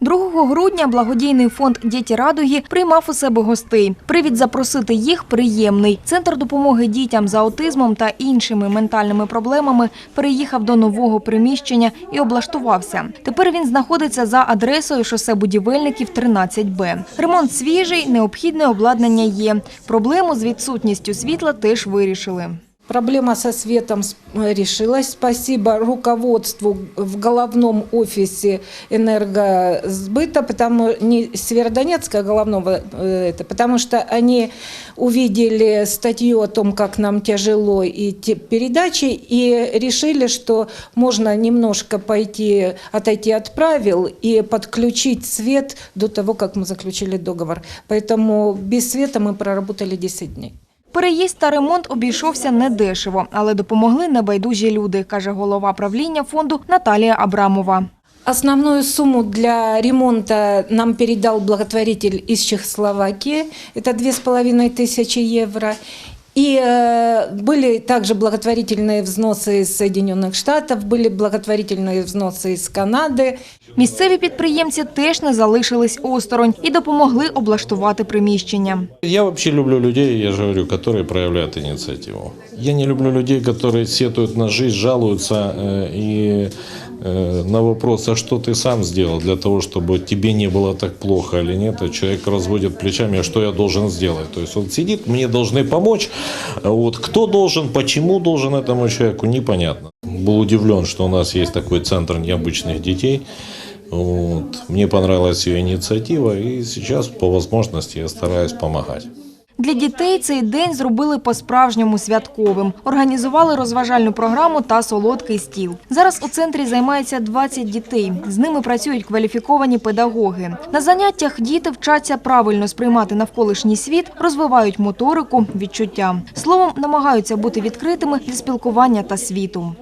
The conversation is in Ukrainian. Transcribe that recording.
2 грудня благодійний фонд Діті Радуги приймав у себе гостей. Привід запросити їх приємний. Центр допомоги дітям з аутизмом та іншими ментальними проблемами переїхав до нового приміщення і облаштувався. Тепер він знаходиться за адресою шосе будівельників 13Б. Ремонт свіжий, необхідне обладнання є. Проблему з відсутністю світла теж вирішили. Проблема со светом э, решилась. Спасибо руководству в головном офисе энергосбыта, потому не Северодонецка головного, э, это, потому что они увидели статью о том, как нам тяжело и те передачи, и решили, что можно немножко пойти, отойти от правил и подключить свет до того, как мы заключили договор. Поэтому без света мы проработали 10 дней. Переїзд та ремонт обійшовся недешево, але допомогли небайдужі люди, каже голова правління фонду Наталія Абрамова. Основную сумму для ремонта нам передал благотворитель из Чехословакии. Это две с половиной тысячи евро. И э, были также благотворительные взносы из Соединенных Штатов, были благотворительные взносы из Канады. Місцеві підприємці теж не залишились осторонь і допомогли облаштувати приміщення. Я вообще люблю людей, я же говорю, которые проявляют инициативу. Я не люблю людей, которые сетуют на жизнь, жалуются э, и э, на вопрос, а что ты сам сделал для того, чтобы тебе не было так плохо или нет, а человек разводит плечами, а что я должен сделать. То есть он сидит, мне должны помочь, а вот кто должен, почему должен этому человеку, непонятно. Был удивлен, что у нас есть такой центр необычных детей. Вот. Мне понравилась ее инициатива, и сейчас по возможности я стараюсь помогать. Для дітей цей день зробили по-справжньому святковим. Організували розважальну програму та солодкий стіл. Зараз у центрі займається 20 дітей. З ними працюють кваліфіковані педагоги. На заняттях діти вчаться правильно сприймати навколишній світ, розвивають моторику, відчуття. Словом, намагаються бути відкритими для спілкування та світу.